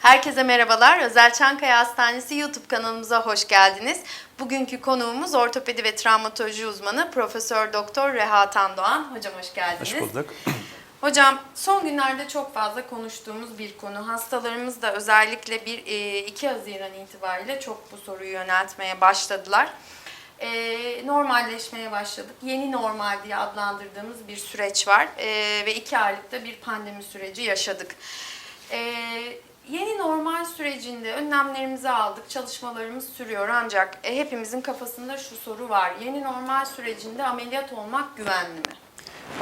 Herkese merhabalar. Özel Çankaya Hastanesi YouTube kanalımıza hoş geldiniz. Bugünkü konuğumuz ortopedi ve travmatoloji uzmanı Profesör Doktor Reha Tandoğan. Hocam hoş geldiniz. Hoş bulduk. Hocam son günlerde çok fazla konuştuğumuz bir konu. Hastalarımız da özellikle bir e, 2 Haziran itibariyle çok bu soruyu yöneltmeye başladılar. E, normalleşmeye başladık. Yeni normal diye adlandırdığımız bir süreç var E, ve 2 aylıkta bir pandemi süreci yaşadık. E, yeni normal sürecinde önlemlerimizi aldık, çalışmalarımız sürüyor ancak e, hepimizin kafasında şu soru var. Yeni normal sürecinde ameliyat olmak güvenli mi?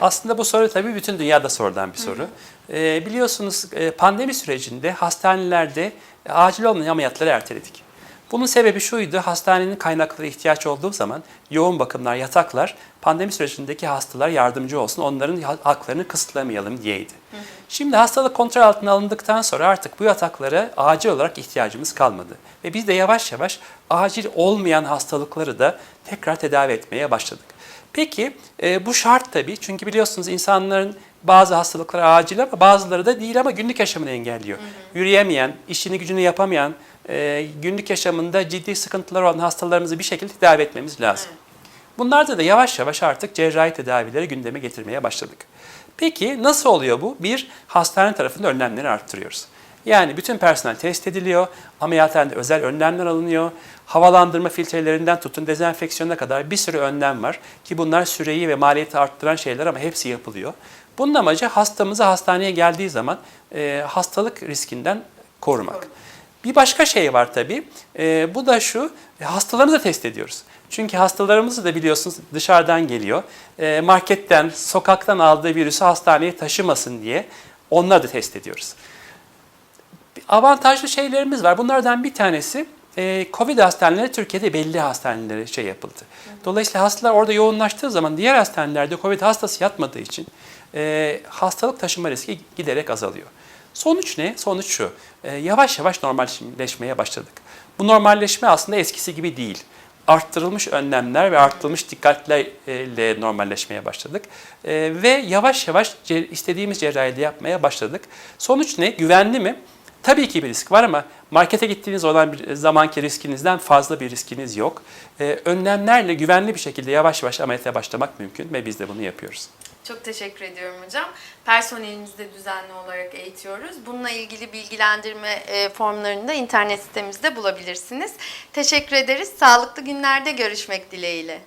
Aslında bu soru tabii bütün dünyada sorulan bir soru. Ee, biliyorsunuz e, pandemi sürecinde hastanelerde e, acil olmayan ameliyatları erteledik. Bunun sebebi şuydu, hastanenin kaynakları ihtiyaç olduğu zaman yoğun bakımlar, yataklar pandemi sürecindeki hastalar yardımcı olsun, onların ha- haklarını kısıtlamayalım diyeydi. Şimdi hastalık kontrol altına alındıktan sonra artık bu yataklara acil olarak ihtiyacımız kalmadı. Ve biz de yavaş yavaş acil olmayan hastalıkları da tekrar tedavi etmeye başladık. Peki e, bu şart tabii çünkü biliyorsunuz insanların bazı hastalıkları acil ama bazıları da değil ama günlük yaşamını engelliyor. Yürüyemeyen, işini gücünü yapamayan, e, günlük yaşamında ciddi sıkıntılar olan hastalarımızı bir şekilde tedavi etmemiz lazım. Bunlarda da yavaş yavaş artık cerrahi tedavileri gündeme getirmeye başladık. Peki nasıl oluyor bu? Bir, hastane tarafında önlemleri arttırıyoruz. Yani bütün personel test ediliyor, ameliyathanede özel önlemler alınıyor, havalandırma filtrelerinden tutun dezenfeksiyona kadar bir sürü önlem var ki bunlar süreyi ve maliyeti arttıran şeyler ama hepsi yapılıyor. Bunun amacı hastamızı hastaneye geldiği zaman e, hastalık riskinden korumak. Bir başka şey var tabii. E, bu da şu, e, hastalarımızı da test ediyoruz. Çünkü hastalarımız da biliyorsunuz dışarıdan geliyor. E, marketten, sokaktan aldığı virüsü hastaneye taşımasın diye onları da test ediyoruz. Avantajlı şeylerimiz var. Bunlardan bir tanesi e, Covid hastaneleri Türkiye'de belli hastanelere şey yapıldı. Dolayısıyla hastalar orada yoğunlaştığı zaman diğer hastanelerde Covid hastası yatmadığı için e, hastalık taşıma riski giderek azalıyor. Sonuç ne? Sonuç şu. e, yavaş yavaş normalleşmeye başladık. Bu normalleşme aslında eskisi gibi değil. Arttırılmış önlemler ve arttırılmış dikkatlerle normalleşmeye başladık. E, ve yavaş yavaş ce- istediğimiz cerrahiyi de yapmaya başladık. Sonuç ne? Güvenli mi? Tabii ki bir risk var ama markete gittiğiniz olan bir zamanki riskinizden fazla bir riskiniz yok. Ee, önlemlerle güvenli bir şekilde yavaş yavaş ameliyata başlamak mümkün ve biz de bunu yapıyoruz. Çok teşekkür ediyorum hocam. Personelimizi de düzenli olarak eğitiyoruz. Bununla ilgili bilgilendirme e, formlarını da internet sitemizde bulabilirsiniz. Teşekkür ederiz. Sağlıklı günlerde görüşmek dileğiyle.